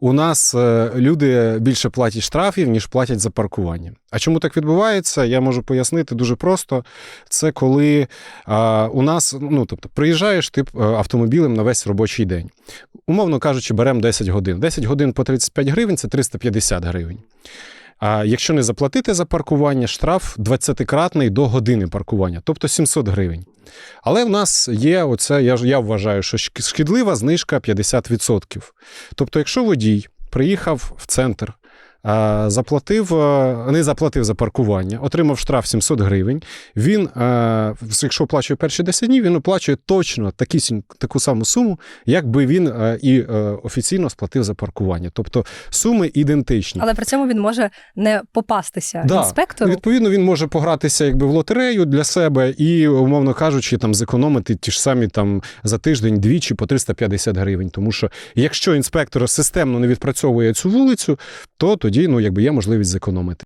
у нас е, люди більше платять штрафів, ніж платять за паркування. А чому так відбувається? Я можу пояснити дуже просто. Це коли а, у нас, ну тобто, приїжджаєш ти е, автомобілем на весь робочий день. Умовно кажучи, беремо 10 годин. 10 годин по 35 гривень це 350 гривень. А якщо не заплатити за паркування, штраф 20-кратний до години паркування, тобто 700 гривень. Але в нас є оце, я, я вважаю, що шкідлива знижка 50%. Тобто, якщо водій приїхав в центр, заплатив, е, не заплатив за паркування, отримав штраф 700 гривень. Він, е, якщо оплачує перші 10 днів, він оплачує точно такі, таку саму суму, якби він е, і е, офіційно сплатив за паркування. Тобто суми ідентичні. Але при цьому він може не попастися Да. інспектору. Відповідно, він може погратися якби в лотерею для себе і, умовно кажучи, там зекономити ті ж самі там за тиждень двічі по 350 гривень. Тому що якщо інспектор системно не відпрацьовує цю вулицю, то тоді ну якби є можливість зекономити.